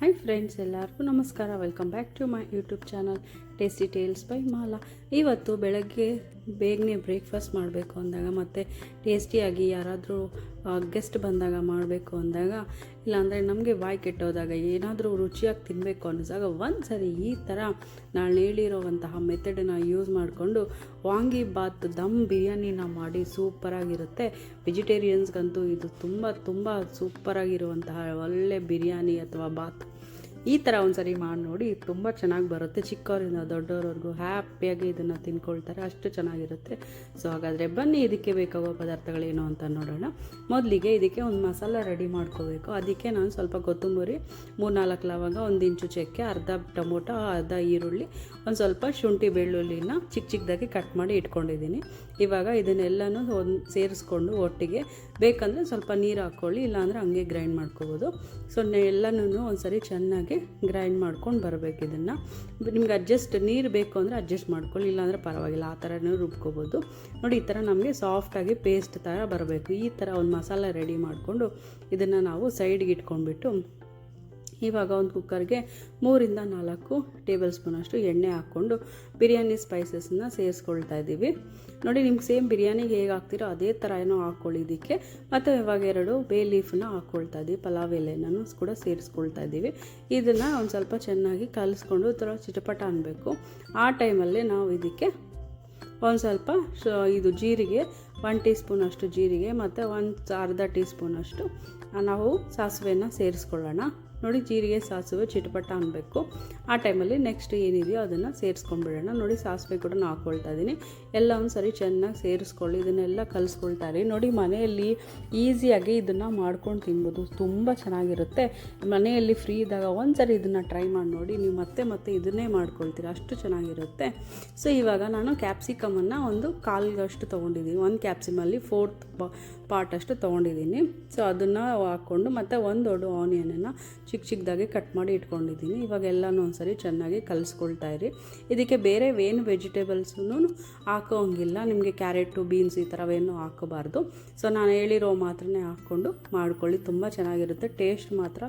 Hi friends ಎಲ್ಲರಿಗೂ ನಮಸ್ಕಾರ. Welcome back to my YouTube channel tasty tales by Mala ಇವತ್ತು ಬೆಳಗ್ಗೆ ಬೇಗನೆ ಬ್ರೇಕ್ಫಾಸ್ಟ್ ಮಾಡಬೇಕು ಅಂದಾಗ ಮತ್ತು ಟೇಸ್ಟಿಯಾಗಿ ಯಾರಾದರೂ ಗೆಸ್ಟ್ ಬಂದಾಗ ಮಾಡಬೇಕು ಅಂದಾಗ, ಇಲ್ಲಾಂದರೆ ನಮಗೆ ಬಾಯಿ ಕೆಟ್ಟೋದಾಗ ಏನಾದರೂ ರುಚಿಯಾಗಿ ತಿನ್ನಬೇಕು ಅನ್ನಿಸಿದಾಗ ಒಂದು ಸರಿ ಈ ಥರ ನಾನು ಹೇಳಿರೋವಂತಹ ಮೆಥಡನ್ನು ಯೂಸ್ ಮಾಡಿಕೊಂಡು ವಾಂಗಿ ಬಾತ್ ದಮ್ ಬಿರಿಯಾನಿನ ಮಾಡಿ ಸೂಪರಾಗಿರುತ್ತೆ ವೆಜಿಟೇರಿಯನ್ಸ್ಗಂತೂ ಇದು ತುಂಬ ತುಂಬ ಸೂಪರಾಗಿರುವಂತಹ ಒಳ್ಳೆ ಬಿರಿಯಾನಿ ಅಥವಾ ಬಾತ್. ಈ ಥರ ಒಂದ್ಸರಿ ಮಾಡಿ ನೋಡಿ, ತುಂಬ ಚೆನ್ನಾಗಿ ಬರುತ್ತೆ. ಚಿಕ್ಕವರಿಂದ ದೊಡ್ಡವ್ರವ್ರಿಗೂ ಹ್ಯಾಪಿಯಾಗಿ ಇದನ್ನು ತಿನ್ಕೊಳ್ತಾರೆ, ಅಷ್ಟು ಚೆನ್ನಾಗಿರುತ್ತೆ. ಸೊ ಹಾಗಾದರೆ ಬನ್ನಿ, ಇದಕ್ಕೆ ಬೇಕಾಗುವ ಪದಾರ್ಥಗಳೇನು ಅಂತ ನೋಡೋಣ. ಮೊದಲಿಗೆ ಇದಕ್ಕೆ ಒಂದು ಮಸಾಲ ರೆಡಿ ಮಾಡ್ಕೋಬೇಕು. ಅದಕ್ಕೆ ನಾನು ಸ್ವಲ್ಪ ಕೊತ್ತಂಬರಿ ಮೂರು ನಾಲ್ಕು ಲವಂಗ, ಒಂದು ಇಂಚು ಚಕ್ಕೆ, ಅರ್ಧ ಟೊಮೊಟೊ, ಅರ್ಧ ಈರುಳ್ಳಿ, ಒಂದು ಸ್ವಲ್ಪ ಶುಂಠಿ ಬೆಳ್ಳುಳ್ಳಿನ ಚಿಕ್ಕ ಚಿಕ್ಕದಾಗಿ ಕಟ್ ಮಾಡಿ ಇಟ್ಕೊಂಡಿದ್ದೀನಿ. ಇವಾಗ ಇದನ್ನೆಲ್ಲನೂ ಒಂದು ಸೇರಿಸ್ಕೊಂಡು ಒಟ್ಟಿಗೆ ಬೇಕಂದರೆ ಸ್ವಲ್ಪ ನೀರು ಹಾಕ್ಕೊಳ್ಳಿ ಇಲ್ಲಾಂದರೆ ಹಂಗೆ ಗ್ರೈಂಡ್ ಮಾಡ್ಕೋಬೋದು. ಸೊ ಎಲ್ಲನೂ ಒಂದ್ಸರಿ ಚೆನ್ನಾಗಿ ಗ್ರೈಂಡ್ ಮಾಡ್ಕೊಂಡು ಬರಬೇಕು ಇದನ್ನು. ನಿಮ್ಗೆ ಅಡ್ಜಸ್ಟ್ ನೀರು ಬೇಕು ಅಂದರೆ ಅಡ್ಜಸ್ಟ್ ಮಾಡ್ಕೊಳ್ಳಿ, ಇಲ್ಲಾಂದರೆ ಪರವಾಗಿಲ್ಲ. ಆ ಥರನೂ ರುಬ್ಕೋಬೋದು. ನೋಡಿ, ಈ ಥರ ನಮಗೆ ಸಾಫ್ಟಾಗಿ ಪೇಸ್ಟ್ ಥರ ಬರಬೇಕು. ಈ ಥರ ಒಂದು ಮಸಾಲ ರೆಡಿ ಮಾಡಿಕೊಂಡು ಇದನ್ನು ನಾವು ಸೈಡ್ಗೆ ಇಟ್ಕೊಂಡ್ಬಿಟ್ಟು ಇವಾಗ ಒಂದು ಕುಕ್ಕರ್ಗೆ ಮೂರಿಂದ ನಾಲ್ಕು ಟೇಬಲ್ ಸ್ಪೂನಷ್ಟು ಎಣ್ಣೆ ಹಾಕ್ಕೊಂಡು ಬಿರಿಯಾನಿ ಸ್ಪೈಸಸ್ನ ಸೇರಿಸ್ಕೊಳ್ತಾ ಇದ್ದೀವಿ. ನೋಡಿ, ನಿಮ್ಗೆ ಸೇಮ್ ಬಿರಿಯಾನಿಗೆ ಹೇಗೆ ಹಾಕ್ತಿರೋ ಅದೇ ಥರ ಏನೋ ಹಾಕ್ಕೊಳ್ಳಿ ಇದಕ್ಕೆ. ಮತ್ತು ಇವಾಗ ಎರಡು ಬೇ ಲೀಫನ್ನ ಹಾಕ್ಕೊಳ್ತಾ ಇದ್ದೀವಿ. ಪಲಾವ್ ಎಲೆನೂ ಕೂಡ ಸೇರಿಸ್ಕೊಳ್ತಾ ಇದ್ದೀವಿ. ಇದನ್ನು ಒಂದು ಸ್ವಲ್ಪ ಚೆನ್ನಾಗಿ ಕಲಿಸ್ಕೊಂಡು ಥರ ಚಿಟಪಟ ಅನ್ನಬೇಕು ಆ ಟೈಮಲ್ಲಿ ನಾವು ಇದಕ್ಕೆ ಒಂದು ಸ್ವಲ್ಪ ಇದು ಜೀರಿಗೆ ಒನ್ ಟೀ ಸ್ಪೂನಷ್ಟು ಜೀರಿಗೆ ಮತ್ತು ಒಂದು ಅರ್ಧ ಟೀ ಸ್ಪೂನಷ್ಟು ನಾವು ಸಾಸಿವೆನ ಸೇರಿಸ್ಕೊಳ್ಳೋಣ. ನೋಡಿ ಜೀರಿಗೆ ಸಾಸಿವೆ ಚಿಟಪಟ ಅನ್ನಬೇಕು ಆ ಟೈಮಲ್ಲಿ ನೆಕ್ಸ್ಟ್ ಏನಿದೆಯೋ ಅದನ್ನು ಸೇರಿಸ್ಕೊಂಡ್ಬಿಡೋಣ. ನೋಡಿ ಸಾಸಿವೆ ಕೂಡ ನಾನು ಹಾಕ್ಕೊಳ್ತಾ ಇದ್ದೀನಿ ಎಲ್ಲ ಒಂದು ಸರಿ ಚೆನ್ನಾಗಿ ಸೇರಿಸ್ಕೊಳ್ಳಿ, ಇದನ್ನೆಲ್ಲ ಕಲಿಸ್ಕೊಳ್ತಾರೆ ನೋಡಿ ಮನೆಯಲ್ಲಿ ಈಸಿಯಾಗಿ ಇದನ್ನು ಮಾಡ್ಕೊಂಡು ತಿನ್ಬೋದು. ತುಂಬ ಚೆನ್ನಾಗಿರುತ್ತೆ. ಮನೆಯಲ್ಲಿ ಫ್ರೀ ಇದ್ದಾಗ ಒಂದು ಸರಿ ಇದನ್ನು ಟ್ರೈ ಮಾಡಿ ನೋಡಿ, ನೀವು ಮತ್ತೆ ಮತ್ತೆ ಇದನ್ನೇ ಮಾಡ್ಕೊಳ್ತೀರ. ಅಷ್ಟು ಚೆನ್ನಾಗಿರುತ್ತೆ. ಸೊ ಇವಾಗ ನಾನು ಕ್ಯಾಪ್ಸಿಕಮನ್ನು ಒಂದು ಕಾಲ್ಗಷ್ಟು ತೊಗೊಂಡಿದ್ದೀನಿ ಒಂದು ಕ್ಯಾಪ್ಸಿಮಲ್ಲಿ ಫೋರ್ತ್ ಪಾರ್ಟ್ ಅಷ್ಟು ತೊಗೊಂಡಿದ್ದೀನಿ ಸೊ ಅದನ್ನು ಹಾಕ್ಕೊಂಡು ಮತ್ತು ಒಂದು ದೊಡ್ಡ ಆನಿಯನನ್ನು ಚಿಕ್ಕ ಚಿಕ್ಕದಾಗಿ ಕಟ್ ಮಾಡಿ ಇಟ್ಕೊಂಡಿದ್ದೀನಿ. ಇವಾಗ ಎಲ್ಲನೂ ಒಂದ್ಸರಿ ಚೆನ್ನಾಗಿ ಕಲಿಸ್ಕೊಳ್ತಾ ಇರಿ. ಇದಕ್ಕೆ ಬೇರೆ ಏನು ವೆಜಿಟೇಬಲ್ಸೂ ಹಾಕೋಂಗಿಲ್ಲ. ನಿಮಗೆ ಕ್ಯಾರೆಟು, ಬೀನ್ಸ್ ಈ ಥರವೇನು ಹಾಕೋಬಾರ್ದು. ಸೊ, ನಾನು ಹೇಳಿರೋ ಮಾತ್ರನೇ ಹಾಕ್ಕೊಂಡು ಮಾಡ್ಕೊಳ್ಳಿ. ತುಂಬ ಚೆನ್ನಾಗಿರುತ್ತೆ. ಟೇಸ್ಟ್ ಮಾತ್ರ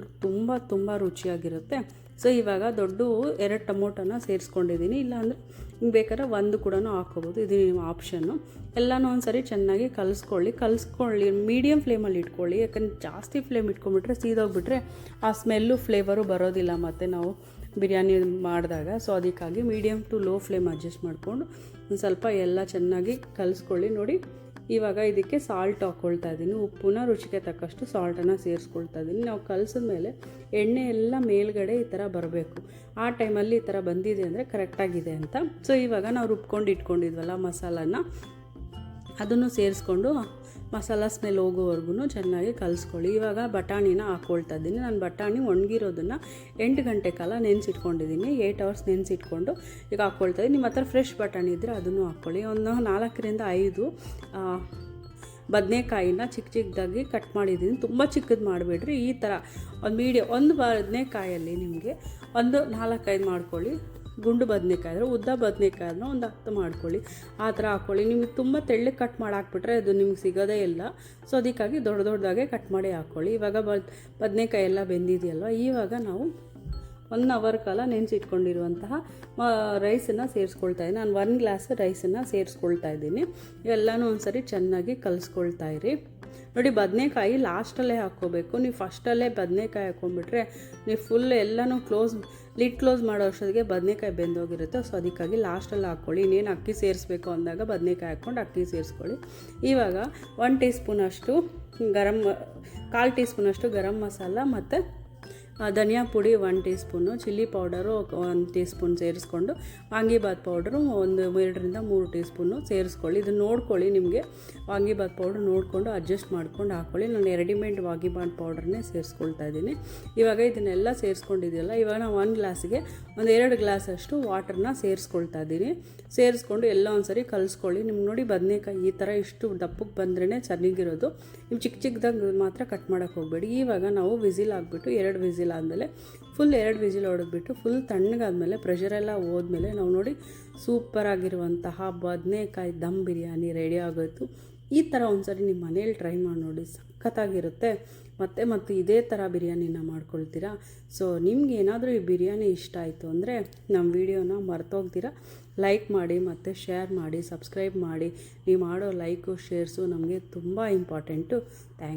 ತುಂಬ ತುಂಬ ರುಚಿಯಾಗಿರುತ್ತೆ. ಸೊ ಇವಾಗ ದೊಡ್ಡ ಎರಡು ಟೊಮೊಟೊನ ಸೇರಿಸ್ಕೊಂಡಿದ್ದೀನಿ ಇಲ್ಲಾಂದರೆ ಹಿಂಗೆ ಬೇಕಾದ್ರೆ ಒಂದು ಕೂಡ ಹಾಕ್ಕೋಬೋದು. ಇದು ನಿಮ್ಮ ಆಪ್ಷನ್ನು. ಎಲ್ಲನೂ ಒಂದು ಸರಿ ಚೆನ್ನಾಗಿ ಕಲಿಸ್ಕೊಳ್ಳಿ. ಕಲಿಸ್ಕೊಳ್ಳಿ ಮೀಡಿಯಮ್ ಫ್ಲೇಮಲ್ಲಿ ಇಟ್ಕೊಳ್ಳಿ. ಯಾಕಂದ್ರೆ ಜಾಸ್ತಿ ಫ್ಲೇಮ್ ಇಟ್ಕೊಂಡ್ಬಿಟ್ರೆ ಸೀದೋಗ್ಬಿಟ್ರೆ ಆ ಸ್ಮೆಲ್ಲು, ಫ್ಲೇವರು ಬರೋದಿಲ್ಲ ಮತ್ತು ನಾವು ಬಿರಿಯಾನಿ ಮಾಡಿದಾಗ. ಸೊ ಅದಕ್ಕಾಗಿ medium to low flame adjust ಮಾಡಿಕೊಂಡು ಒಂದು ಸ್ವಲ್ಪ ಎಲ್ಲ ಚೆನ್ನಾಗಿ ಕಲಿಸ್ಕೊಳ್ಳಿ. ನೋಡಿ ಇವಾಗ ಇದಕ್ಕೆ ಸಾಲ್ಟ್ ಹಾಕ್ಕೊಳ್ತಾ ಇದ್ದೀನಿ. ಉಪ್ಪುನ ರುಚಿಗೆ ತಕ್ಕಷ್ಟು ಸಾಲ್ಟನ್ನು ಸೇರಿಸ್ಕೊಳ್ತಾ ಇದ್ದೀನಿ. ನಾವು ಕಲಸಿದ ಮೇಲೆ ಎಣ್ಣೆ ಎಲ್ಲ ಮೇಲ್ಗಡೆ ಈ ಥರ ಬರಬೇಕು. ಆ ಟೈಮಲ್ಲಿ ಈ ಥರ ಬಂದಿದೆ ಅಂದರೆ ಕರೆಕ್ಟಾಗಿದೆ ಅಂತ. ಸೊ ಇವಾಗ ನಾವು ರುಬ್ಕೊಂಡು ಇಟ್ಕೊಂಡಿದ್ವಲ್ಲ ಮಸಾಲಾನ ಅದನ್ನು ಸೇರಿಸ್ಕೊಂಡು ಮಸಾಲ ಸ್ಮೆಲ್ ಹೋಗೋವರೆಗೂ ಚೆನ್ನಾಗಿ ಕಲಿಸ್ಕೊಳ್ಳಿ. ಇವಾಗ ಬಟಾಣಿನ ಹಾಕ್ಕೊಳ್ತಾ ಇದ್ದೀನಿ. ನಾನು ಬಟಾಣಿ ಒಣಗಿರೋದನ್ನು ಎಂಟು ಗಂಟೆ ಕಾಲ ನೆನೆಸಿಟ್ಕೊಂಡಿದ್ದೀನಿ. ಏಯ್ಟ್ ಅವರ್ಸ್ ನೆನೆಸಿಟ್ಕೊಂಡು ಈಗ ಹಾಕ್ಕೊಳ್ತಾ ಇದ್ದೀನಿ. ನಿಮ್ಮ ಹತ್ರ ಫ್ರೆಶ್ ಬಟಾಣಿ ಇದ್ದರೆ ಅದನ್ನು ಹಾಕ್ಕೊಳ್ಳಿ. ಒಂದು ನಾಲ್ಕರಿಂದ ಐದು ಬದನೆಕಾಯಿನ ಚಿಕ್ಕ ಚಿಕ್ಕದಾಗಿ ಕಟ್ ಮಾಡಿದ್ದೀನಿ. ತುಂಬ ಚಿಕ್ಕದು ಮಾಡಿಬಿಡ್ರಿ. ಈ ಥರ ಒಂದು ಮೀಡಿಯಮ್ ಒಂದು ಬದನೇಕಾಯಲ್ಲಿ ನಿಮಗೆ ಒಂದು ನಾಲ್ಕೈದು ಮಾಡ್ಕೊಳ್ಳಿ. ಗುಂಡು ಬದನೆಕಾಯಿ ಆದರೆ ಉದ್ದ ಬದನೇಕಾಯನ್ನ ಒಂದು ಹತ್ತು ಮಾಡ್ಕೊಳ್ಳಿ. ಆ ಥರ ಹಾಕ್ಕೊಳ್ಳಿ. ನಿಮಗೆ ತುಂಬ ತೆಳ್ಳಗೆ ಕಟ್ ಮಾಡಿ ಹಾಕ್ಬಿಟ್ರೆ ಅದು ನಿಮ್ಗೆ ಸಿಗೋದೇ ಇಲ್ಲ. ಸೊ ಅದಕ್ಕಾಗಿ ದೊಡ್ಡ ದೊಡ್ಡದಾಗೆ ಕಟ್ ಮಾಡಿ ಹಾಕ್ಕೊಳ್ಳಿ. ಇವಾಗ ಬದ್ ಬದನೆಕಾಯಿ ಎಲ್ಲ ಬೆಂದಿದೆಯಲ್ವ? ಇವಾಗ ನಾವು ಒನ್ ಅವರ್ ಕಾಲ ನೆನೆಸಿಟ್ಕೊಂಡಿರುವಂತಹ ರೈಸನ್ನು ಸೇರಿಸ್ಕೊಳ್ತಾ ಇದ್ದೀನಿ. ನಾನು ಒನ್ ಗ್ಲಾಸ್ ರೈಸನ್ನು ಸೇರಿಸ್ಕೊಳ್ತಾ ಇದ್ದೀನಿ. ಎಲ್ಲನೂ ಒಂದ್ಸರಿ ಚೆನ್ನಾಗಿ ಕಲಿಸ್ಕೊಳ್ತಾ ಇರಿ. ನೋಡಿ, ಬದನೆಕಾಯಿ ಲಾಸ್ಟಲ್ಲೇ ಹಾಕ್ಕೋಬೇಕು. ನೀವು ಫಸ್ಟಲ್ಲೇ ಬದನೆಕಾಯಿ ಹಾಕ್ಕೊಂಡ್ಬಿಟ್ರೆ ನೀವು ಫುಲ್ ಎಲ್ಲನೂ ಕ್ಲೋಸ್ ಲಿಡ್ ಕ್ಲೋಸ್ ಮಾಡೋ ಅಷ್ಟೊತ್ತಿಗೆ ಬದನೆಕಾಯಿ ಬೆಂದೋಗಿರುತ್ತೆ. ಸೊ, ಅದಕ್ಕಾಗಿ ಲಾಸ್ಟಲ್ಲಿ ಹಾಕ್ಕೊಳ್ಳಿ. ಇನ್ನೇನು ಅಕ್ಕಿ ಸೇರಿಸ್ಬೇಕು ಅಂದಾಗ ಬದನೆಕಾಯಿ ಹಾಕ್ಕೊಂಡು ಅಕ್ಕಿ ಸೇರಿಸ್ಕೊಳ್ಳಿ. ಇವಾಗ ಒನ್ ಟೀ ಸ್ಪೂನಷ್ಟು ಗರಂ, ಕಾಲು ಟೀ ಸ್ಪೂನಷ್ಟು ಗರಂ ಮಸಾಲ ಮತ್ತು ಧನಿಯಾ ಪುಡಿ one teaspoon chilli powder ಒಂದು ಟೀ ಸ್ಪೂನ್ ಸೇರಿಸ್ಕೊಂಡು ವಾಂಗಿಬಾತ್ ಪೌಡ್ರು ಒಂದು ಎರಡರಿಂದ ಮೂರು ಟೀ ಸ್ಪೂನು ಸೇರಿಸ್ಕೊಳ್ಳಿ. ಇದನ್ನು ನೋಡ್ಕೊಳ್ಳಿ ನಿಮಗೆ. ವಾಂಗಿಬಾತ್ ಪೌಡ್ರ್ ನೋಡಿಕೊಂಡು ಅಡ್ಜಸ್ಟ್ ಮಾಡ್ಕೊಂಡು ಹಾಕ್ಕೊಳ್ಳಿ ನಾನು ರೆಡಿಮೇಡ್ ವಾಂಗಿಬಾತ್ ಪೌಡ್ರನ್ನೇ ಸೇರಿಸ್ಕೊಳ್ತಾ ಇದ್ದೀನಿ. ಇವಾಗ ಇದನ್ನೆಲ್ಲ ಸೇರಿಸ್ಕೊಂಡಿದೆಯಲ್ಲ ಇವಾಗ ನಾನು ಒಂದು ಗ್ಲಾಸಿಗೆ ಒಂದು ಎರಡು ಗ್ಲಾಸಷ್ಟು ವಾಟರ್ನ ಸೇರಿಸ್ಕೊಳ್ತಾ ಇದ್ದೀನಿ. ಸೇರಿಸ್ಕೊಂಡು ಎಲ್ಲ ಒಂದ್ಸರಿ ಕಲಿಸ್ಕೊಳ್ಳಿ. ನಿಮ್ಗೆ ನೋಡಿ ಬದನೇಕಾಯಿ ಈ ಥರ ಇಷ್ಟು ದಪ್ಪಕ್ಕೆ ಬಂದ್ರೇ ಚೆನ್ನಾಗಿರೋದು. ನೀವು ಚಿಕ್ಕ ಚಿಕ್ಕದಾಗಿ ಮಾತ್ರ ಕಟ್ ಮಾಡೋಕ್ಕೆ ಹೋಗಬೇಡಿ. ಇವಾಗ ನಾವು ವಿಸಿಲ್ ಹಾಕ್ಬಿಟ್ಟು ಎರಡು ವಿಸಿಲ್ ಆದಮೇಲೆ ಫುಲ್ ಎರಡು ವಿಜಿಲ್ ಹೊಡೆದ್ಬಿಟ್ಟು ಫುಲ್ ತಣ್ಣಗಾದ್ಮೇಲೆ ಪ್ರೆಷರೆಲ್ಲ ಹೋದ್ಮೇಲೆ ನಾವು ನೋಡಿ ಸೂಪರಾಗಿರುವಂತಹ ಬದನೇಕಾಯಿ ದಮ್ ಬಿರಿಯಾನಿ ರೆಡಿ ಆಗೋಯ್ತು. ಈ ಥರ ಒಂದ್ಸರಿ ನಿಮ್ಮ ಮನೇಲಿ ಟ್ರೈ ಮಾಡಿ ನೋಡಿ, ಸಖತ್ತಾಗಿರುತ್ತೆ. ಮತ್ತೆ ಮತ್ತು ಇದೇ ಥರ ಬಿರಿಯಾನಿನ ಮಾಡ್ಕೊಳ್ತೀರಾ? ಸೊ ನಿಮ್ಗೆ ಏನಾದರೂ ಈ ಬಿರಿಯಾನಿ ಇಷ್ಟ ಆಯಿತು ಅಂದರೆ ನಮ್ಮ ವಿಡಿಯೋನ ಮರ್ತೋಗ್ತೀರಾ? ಲೈಕ್ ಮಾಡಿ ಮತ್ತು ಶೇರ್ ಮಾಡಿ ಸಬ್ಸ್ಕ್ರೈಬ್ ಮಾಡಿ. ನೀವು ಮಾಡೋ ಲೈಕು ಶೇರ್ಸು ನಮಗೆ ತುಂಬ ಇಂಪಾರ್ಟೆಂಟು ಥ್ಯಾಂಕ್ಸ್